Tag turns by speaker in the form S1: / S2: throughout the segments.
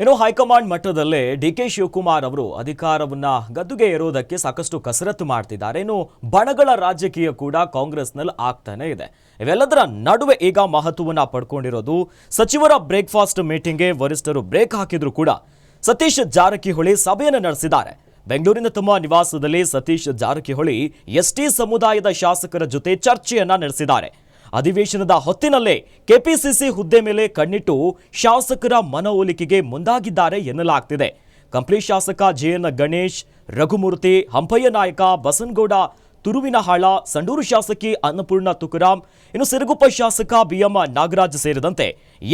S1: ಇನ್ನು ಹೈಕಮಾಂಡ್ ಮಟ್ಟದಲ್ಲೇ D K Shivakumar ಅವರು ಅಧಿಕಾರವನ್ನ ಗದ್ದುಗೆ ಏರೋದಕ್ಕೆ ಸಾಕಷ್ಟು ಕಸರತ್ತು ಮಾಡ್ತಿದ್ದಾರೆ. ಇನ್ನು ಬಣಗಳ ರಾಜಕೀಯ ಕೂಡ ಕಾಂಗ್ರೆಸ್ನಲ್ಲಿ ಆಗ್ತಾನೆ ಇದೆ. ಇವೆಲ್ಲದರ ನಡುವೆ ಈಗ ಮಹತ್ವವನ್ನ ಪಡ್ಕೊಂಡಿರೋದು ಸಚಿವರ ಬ್ರೇಕ್ಫಾಸ್ಟ್ ಮೀಟಿಂಗ್ಗೆ ವರಿಷ್ಠರು ಬ್ರೇಕ್ ಹಾಕಿದ್ರು ಕೂಡ ಸತೀಶ್ ಜಾರಕಿಹೊಳಿ ಸಭೆಯನ್ನು ನಡೆಸಿದ್ದಾರೆ. ಬೆಂಗಳೂರಿನ ತಮ್ಮ ನಿವಾಸದಲ್ಲಿ ಸತೀಶ್ ಜಾರಕಿಹೊಳಿ ಎಸ್ಟಿ ಸಮುದಾಯದ ಶಾಸಕರ ಜೊತೆ ಚರ್ಚೆಯನ್ನ ನಡೆಸಿದ್ದಾರೆ. ಅಧಿವೇಶನದ ಹೊತ್ತಿನಲ್ಲೇ ಕೆಪಿಸಿಸಿ ಹುದ್ದೆ ಮೇಲೆ ಕಣ್ಣಿಟ್ಟು ಶಾಸಕರ ಮನವೊಲಿಕೆಗೆ ಮುಂದಾಗಿದ್ದಾರೆ ಎನ್ನಲಾಗ್ತಿದೆ. ಕಂಪ್ಲಿ ಶಾಸಕ ಜೆಎನ್ ಗಣೇಶ್, ರಘುಮೂರ್ತಿ, ಹಂಪಯ್ಯ ನಾಯಕ, ಬಸನಗೌಡ ತುರುವಿನಹಾಳ ಸಂಡೂರು ಶಾಸಕಿ ಅನ್ನಪೂರ್ಣ ತುಕರಾಮ್, ಇನ್ನು ಸಿರುಗುಪ್ಪ ಶಾಸಕ ಬಿಎಂ ನಾಗರಾಜ್ ಸೇರಿದಂತೆ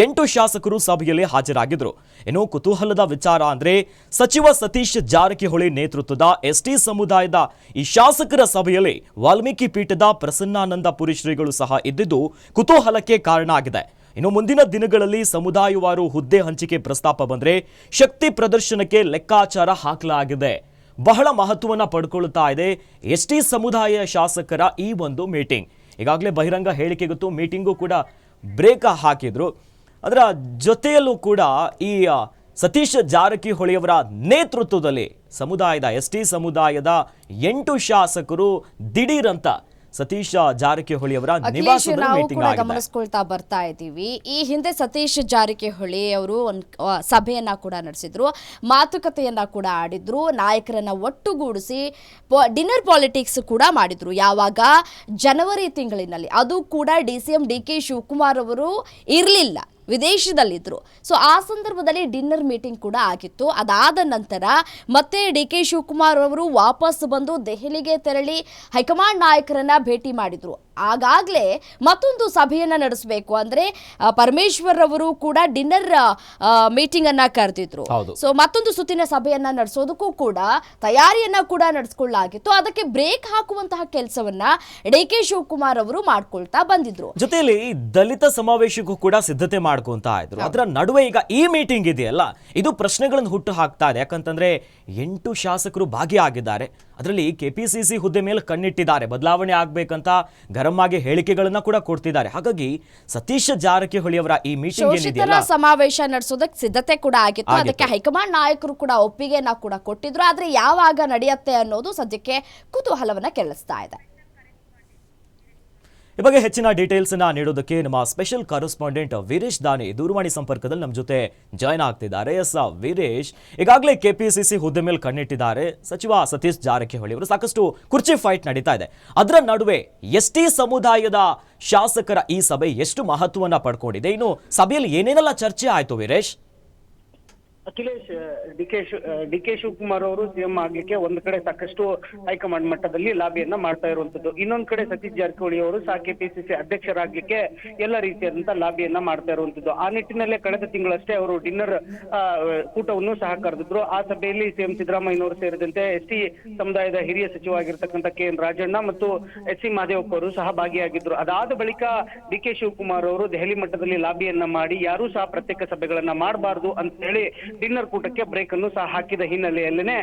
S1: ಎಂಟು ಶಾಸಕರು ಸಭೆಯಲ್ಲಿ ಹಾಜರಾಗಿದ್ರು ಇನ್ನು ಕುತೂಹಲದ ವಿಚಾರ ಅಂದ್ರೆ ಸಚಿವ ಸತೀಶ್ ಜಾರಕಿಹೊಳಿ ನೇತೃತ್ವದ ಎಸ್ಟಿ ಸಮುದಾಯದ ಈ ಶಾಸಕರ ಸಭೆಯಲ್ಲಿ ವಾಲ್ಮೀಕಿ ಪೀಠದ ಪ್ರಸನ್ನಾನಂದಪುರಿ ಶ್ರೀಗಳು ಸಹ ಇದ್ದಿದ್ದು ಕುತೂಹಲಕ್ಕೆ ಕಾರಣ ಆಗಿದೆ. ಇನ್ನು ಮುಂದಿನ ದಿನಗಳಲ್ಲಿ ಸಮುದಾಯವಾರು ಹುದ್ದೆ ಹಂಚಿಕೆ ಪ್ರಸ್ತಾಪ ಬಂದ್ರೆ ಶಕ್ತಿ ಪ್ರದರ್ಶನಕ್ಕೆ ಲೆಕ್ಕಾಚಾರ ಹಾಕಲಾಗಿದೆ. ಬಹಳ ಮಹತ್ವವನ್ನು ಪಡ್ಕೊಳ್ತಾ ಇದೆ ಎಸ್ ಟಿ ಸಮುದಾಯ ಶಾಸಕರ ಈ ಒಂದು ಮೀಟಿಂಗ್. ಈಗಾಗಲೇ ಬಹಿರಂಗ ಹೇಳಿಕೆ ಗೊತ್ತು, ಮೀಟಿಂಗು ಕೂಡ ಬ್ರೇಕ್ ಹಾಕಿದ್ರು. ಅದರ ಜೊತೆಯಲ್ಲೂ ಕೂಡ ಈ ಸತೀಶ್ ಜಾರಕಿಹೊಳಿಯವರ ನೇತೃತ್ವದಲ್ಲಿ ಸಮುದಾಯದ ಎಸ್ ಟಿ ಸಮುದಾಯದ ಎಂಟು ಶಾಸಕರು ದಿಢೀರಂತ ಸತೀಶ್ ಜಾರಕಿಹೊಳಿ
S2: ಅವರ
S1: ನಿವಾಸದಲ್ಲಿ
S2: ಗಮನಿಸ್ಕೊಳ್ತಾ ಬರ್ತಾ ಇದ್ದೀವಿ. ಈ ಹಿಂದೆ ಸತೀಶ್ ಜಾರಕಿಹೊಳಿ ಅವರು ಒಂದು ಸಭೆಯನ್ನ ಕೂಡ ನಡೆಸಿದ್ರು ಮಾತುಕತೆಯನ್ನ ಕೂಡ ಆಡಿದ್ರು ನಾಯಕರನ್ನ ಒಟ್ಟುಗೂಡಿಸಿ ಡಿನ್ನರ್ ಪಾಲಿಟಿಕ್ಸ್ ಕೂಡ ಮಾಡಿದ್ರು. ಯಾವಾಗ? ಜನವರಿ ತಿಂಗಳಿನಲ್ಲಿ. ಅದು ಕೂಡ D C M D K Shivakumar ಅವರು ಇರಲಿಲ್ಲ. ವಿದೇಶದಲ್ಲಿದ್ದರು. ಸೊ ಆ ಸಂದರ್ಭದಲ್ಲಿ ಡಿನ್ನರ್ ಮೀಟಿಂಗ್ ಕೂಡ ಆಗಿತ್ತು. ಅದಾದ ನಂತರ ಮತ್ತೆ ಡಿ ಕೆ ಶಿವಕುಮಾರ್ ಅವರು ವಾಪಸ್ ಬಂದು ದೆಹಲಿಗೆ ತೆರಳಿ ಹೈಕಮಾಂಡ್ ನಾಯಕರನ್ನ ಭೇಟಿ ಮಾಡಿದ್ರು. ಆಗಾಗಲೇ ಮತ್ತೊಂದು ಸಭೆಯನ್ನ ನಡೆಸಬೇಕು. ಅಂದ್ರೆ ಪರಮೇಶ್ವರ್ ಅವರು ಕೂಡ ಡಿನ್ನರ್ ಮೀಟಿಂಗ್ ಅನ್ನ ಕರೆದಿದ್ರು. ಸೊ ಮತ್ತೊಂದು ಸುತ್ತಿನ ಸಭೆಯನ್ನ ನಡೆಸೋದಕ್ಕೂ ಕೂಡ ತಯಾರಿಯನ್ನ ಕೂಡ ನಡೆಸ್ಕೊಳ್ಳಾಗಿತ್ತು ಅದಕ್ಕೆ ಬ್ರೇಕ್ ಹಾಕುವಂತಹ ಕೆಲಸವನ್ನ ಡಿ ಕೆ ಶಿವಕುಮಾರ್ ಅವರು ಮಾಡ್ಕೊಳ್ತಾ ಬಂದಿದ್ರು.
S1: ಜೊತೆಯಲ್ಲಿ ದಲಿತ ಸಮಾವೇಶಕ್ಕೂ ಕೂಡ ಸಿದ್ಧತೆ ಮಾಡ್ಕೊಂತ ಇದ್ರು. ಅದರ ನಡುವೆ ಈಗ ಈ ಮೀಟಿಂಗ್ ಇದೆಯಲ್ಲ? ಇದು ಪ್ರಶ್ನೆಗಳನ್ನು ಹುಟ್ಟು ಹಾಕ್ತಾ ಇದೆ. ಯಾಕಂತಂದ್ರೆ ಎಂಟು ಶಾಸಕರು ಭಾಗಿಯಾಗಿದ್ದಾರೆ. ಅದರಲ್ಲಿ ಕೆಪಿಸಿಸಿ ಹುದ್ದೆ ಮೇಲೆ ಕಣ್ಣಿಟ್ಟಿದ್ದಾರೆ. ಬದಲಾವಣೆ ಆಗ್ಬೇಕಂತ ಗರಂ ಆಗಿ ಹೇಳಿಕೆಗಳನ್ನ ಕೂಡ ಕೊಡ್ತಿದ್ದಾರೆ. ಹಾಗಾಗಿ ಸತೀಶ್ ಜಾರಕಿಹೊಳಿ ಅವರ ಈ ಮೀಟಿಂಗ್ ಏನಿದೆಯಲ್ಲ
S2: ಸಮಾವೇಶ ನಡೆಸೋದಕ್ಕೆ ಸಿದ್ಧತೆ ಕೂಡ ಆಗಿತ್ತು.
S1: ಆಗಿತ್ತು.
S2: ಅದಕ್ಕೆ ಹೈಕಮಾಂಡ್ ನಾಯಕರು ಕೂಡ ಒಪ್ಪಿಗೆಯನ್ನ ಕೂಡ ಕೊಟ್ಟಿದ್ರು. ಆದ್ರೆ ಯಾವಾಗ ನಡೆಯುತ್ತೆ ಅನ್ನೋದು ಸದ್ಯಕ್ಕೆ ಕುತೂಹಲವನ್ನ ಕೆಲಸ್ತಾ ಇದೆ.
S1: ಈ ಬಗ್ಗೆ ಹೆಚ್ಚಿನ ಡೀಟೇಲ್ಸ್ ಅನ್ನ ನೀಡೋದಕ್ಕೆ ನಮ್ಮ ಸ್ಪೆಷಲ್ ಕರೆಸ್ಪಾಂಡೆಂಟ್ ವೀರೇಶ್ ದಾನಿ ದೂರವಾಣಿ ಸಂಪರ್ಕದಲ್ಲಿ ನಮ್ಮ ಜೊತೆ ಜಾಯ್ನ್ ಆಗ್ತಿದ್ದಾರೆ. ಎಸ್ ವೀರೇಶ್. ಈಗಾಗಲೇ ಕೆಪಿಸಿಸಿ ಹುದ್ದೆ ಮೇಲೆ ಕಣ್ಣಿಟ್ಟಿದ್ದಾರೆ. ಸಚಿವ ಸತೀಶ್ ಜಾರಕಿಹೊಳಿ ಅವರು ಸಾಕಷ್ಟು ಕುರ್ಚಿ ಫೈಟ್ ನಡೀತಾ ಇದೆ. ಅದರ ನಡುವೆ ಎಸ್ ಸಮುದಾಯದ ಶಾಸಕರ ಈ ಸಭೆ ಎಷ್ಟು ಮಹತ್ವವನ್ನು ಪಡ್ಕೊಂಡಿದೆ? ಇನ್ನು ಸಭೆಯಲ್ಲಿ ಏನೇನೆಲ್ಲ ಚರ್ಚೆ ಆಯ್ತು Veeresh?
S3: Akhilesh D K D K Shivakumar ಅವರು ಸಿಎಂ ಆಗ್ಲಿಕ್ಕೆ ಒಂದ್ ಕಡೆ ಸಾಕಷ್ಟು ಹೈಕಮಾಂಡ್ ಮಟ್ಟದಲ್ಲಿ ಲಾಬಿಯನ್ನ ಮಾಡ್ತಾ ಇರುವಂತದ್ದು. ಇನ್ನೊಂದ್ ಕಡೆ ಸತೀಶ್ ಜಾರಕಿಹೊಳಿ ಅವರು ಸಹ ಕೆಪಿಸಿಸಿ ಅಧ್ಯಕ್ಷರಾಗ್ಲಿಕ್ಕೆ ಎಲ್ಲ ರೀತಿಯಾದಂತ ಲಾಬಿಯನ್ನ ಮಾಡ್ತಾ ಇರುವಂತದ್ದು. ಆ ನಿಟ್ಟಿನಲ್ಲೇ ಕಳೆದ ತಿಂಗಳಷ್ಟೇ ಅವರು ಡಿನ್ನರ್ ಕೂಟವನ್ನು ಸಹ ಕರೆದಿದ್ರು. ಆ ಸಭೆಯಲ್ಲಿ ಸಿಎಂ ಸಿದ್ದರಾಮಯ್ಯನವರು ಸೇರಿದಂತೆ ಎಸ್ ಟಿ ಸಮುದಾಯದ ಹಿರಿಯ ಸಚಿವರಾಗಿರ್ತಕ್ಕಂಥ ಕೆ ಎನ್ ರಾಜಣ್ಣ ಮತ್ತು ಎಸ್ ಸಿ ಮಾದೇವಪ್ಪ ಅವರು ಸಹ ಭಾಗಿಯಾಗಿದ್ರು. ಅದಾದ ಬಳಿಕ ಡಿ ಕೆ ಶಿವಕುಮಾರ್ ಅವರು ದೆಹಲಿ ಮಟ್ಟದಲ್ಲಿ ಲಾಬಿಯನ್ನ ಮಾಡಿ, ಯಾರೂ ಸಹ ಪ್ರತ್ಯೇಕ ಸಭೆಗಳನ್ನ ಮಾಡಬಾರದು ಅಂತ ಹೇಳಿ ಡಿನ್ನರ್ ಕೂಟಕ್ಕೆ ಬ್ರೇಕ್ ಅನ್ನು ಸಹ ಹಾಕಿದ ಹಿನ್ನೆಲೆಯಲ್ಲೇನೆ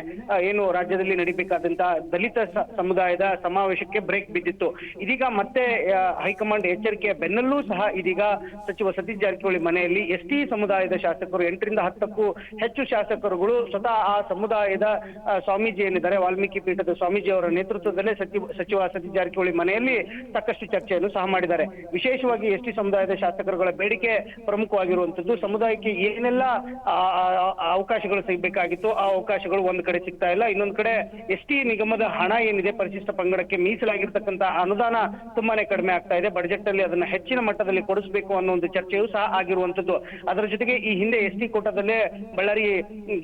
S3: ಏನು ರಾಜ್ಯದಲ್ಲಿ ನಡೀಬೇಕಾದಂತಹ ದಲಿತ ಸಮುದಾಯದ ಸಮಾವೇಶಕ್ಕೆ ಬ್ರೇಕ್ ಬಿದ್ದಿತ್ತು. ಇದೀಗ ಮತ್ತೆ ಹೈಕಮಾಂಡ್ ಎಚ್ಚರಿಕೆಯ ಬೆನ್ನಲ್ಲೂ ಸಹ ಇದೀಗ ಸಚಿವ ಸತೀಶ್ ಜಾರಕಿಹೊಳಿ ಮನೆಯಲ್ಲಿ ಎಸ್ ಟಿ ಸಮುದಾಯದ ಶಾಸಕರು, ಎಂಟರಿಂದ ಹತ್ತಕ್ಕೂ ಹೆಚ್ಚು ಶಾಸಕರುಗಳು ಸ್ವತಃ ಆ ಸಮುದಾಯದ ಸ್ವಾಮೀಜಿ ಏನಿದ್ದಾರೆ, ವಾಲ್ಮೀಕಿ ಪೀಠದ ಸ್ವಾಮೀಜಿ ಅವರ ನೇತೃತ್ವದಲ್ಲೇ ಸಚಿವ ಸಚಿವ ಸತೀಶ್ ಜಾರಕಿಹೊಳಿ ಮನೆಯಲ್ಲಿ ಸಾಕಷ್ಟು ಚರ್ಚೆಯನ್ನು ಸಹ ಮಾಡಿದ್ದಾರೆ. ವಿಶೇಷವಾಗಿ ಎಸ್ ಟಿ ಸಮುದಾಯದ ಶಾಸಕರುಗಳ ಬೇಡಿಕೆ ಪ್ರಮುಖವಾಗಿರುವಂತದ್ದು, ಸಮುದಾಯಕ್ಕೆ ಏನೆಲ್ಲ ಅವಕಾಶಗಳು ಸಿಗಬೇಕಾಗಿತ್ತು. ಆ ಅವಕಾಶಗಳು ಒಂದ್ ಕಡೆ ಸಿಗ್ತಾ ಇಲ್ಲ. ಇನ್ನೊಂದ್ ಕಡೆ ಎಸ್ ಟಿ ನಿಗಮದ ಹಣ ಏನಿದೆ, ಪರಿಶಿಷ್ಟ ಪಂಗಡಕ್ಕೆ ಮೀಸಲಾಗಿರ್ತಕ್ಕಂಥ ಅನುದಾನ ತುಂಬಾನೇ ಕಡಿಮೆ ಆಗ್ತಾ ಇದೆ. ಬಜೆಟ್ ಅಲ್ಲಿ ಅದನ್ನ ಹೆಚ್ಚಿನ ಮಟ್ಟದಲ್ಲಿ ಕೊಡಿಸಬೇಕು ಅನ್ನೋ ಒಂದು ಚರ್ಚೆಯೂ ಸಹ ಆಗಿರುವಂತದ್ದು ಅದರ ಜೊತೆಗೆ ಈ ಹಿಂದೆ ಎಸ್ ಟಿ ಕೋಟಾದಲ್ಲೇ ಬಳ್ಳಾರಿ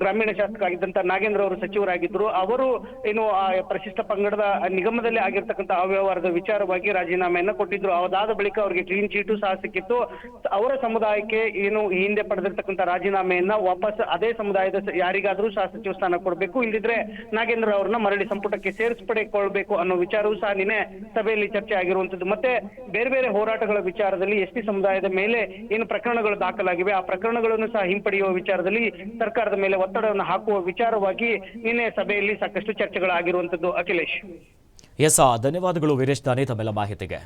S3: ಗ್ರಾಮೀಣ ಶಾಸಕ ಆಗಿದ್ದಂತ ನಾಗೇಂದ್ರ ಅವರು ಸಚಿವರಾಗಿದ್ರು ಅವರು ಏನು ಆ ಪರಿಶಿಷ್ಟ ಪಂಗಡದ ನಿಗಮದಲ್ಲಿ ಆಗಿರ್ತಕ್ಕಂತ ಅವ್ಯವಹಾರದ ವಿಚಾರವಾಗಿ ರಾಜೀನಾಮೆಯನ್ನ ಕೊಟ್ಟಿದ್ರು. ಅದಾದ ಬಳಿಕ ಅವರಿಗೆ ಕ್ಲೀನ್ ಚೀಟು ಸಹ ಸಿಕ್ಕಿತ್ತು. ಅವರ ಸಮುದಾಯಕ್ಕೆ ಏನು ಈ ಹಿಂದೆ ಪಡೆದಿರ್ತಕ್ಕಂತ ರಾಜೀನಾಮೆಯನ್ನ ವಾಪಸ್ ಅದೇ ಸಮುದಾಯದ ಯಾರಿಗಾದ್ರೂ ಸಚಿವ ಸ್ಥಾನ ಕೊಡಬೇಕು ಇಲ್ಲದಿದ್ರೆ ನಾಗೇಂದ್ರ ಅವ್ರನ್ನ ಮರಳಿ ಸಂಪುಟಕ್ಕೆ ಸೇರಿಸ್ಪಡೆಕೊಳ್ಬೇಕು ಅನ್ನೋ ವಿಚಾರವೂ ಸಹ ನಿನ್ನೆ ಸಭೆಯಲ್ಲಿ ಚರ್ಚೆ ಆಗಿರುವಂತದ್ದು ಮತ್ತೆ ಬೇರೆ ಬೇರೆ ಹೋರಾಟಗಳ ವಿಚಾರದಲ್ಲಿ ಎಸ್ ಟಿ ಸಮುದಾಯದ ಮೇಲೆ ಏನು ಪ್ರಕರಣಗಳು ದಾಖಲಾಗಿವೆ, ಆ ಪ್ರಕರಣಗಳನ್ನು ಸಹ ಹಿಂಪಡೆಯುವ ವಿಚಾರದಲ್ಲಿ ಸರ್ಕಾರದ ಮೇಲೆ ಒತ್ತಡವನ್ನು ಹಾಕುವ ವಿಚಾರವಾಗಿ ನಿನ್ನೆ ಸಭೆಯಲ್ಲಿ ಸಾಕಷ್ಟು ಚರ್ಚೆಗಳಾಗಿರುವಂತದ್ದು ಅಖಿಲೇಶ್.
S1: ಎಸ್ ಧನ್ಯವಾದಗಳು ವೀರೇಶ್ ದಾನಿ ತಮ್ಮೆಲ್ಲ ಮಾಹಿತಿಗೆ.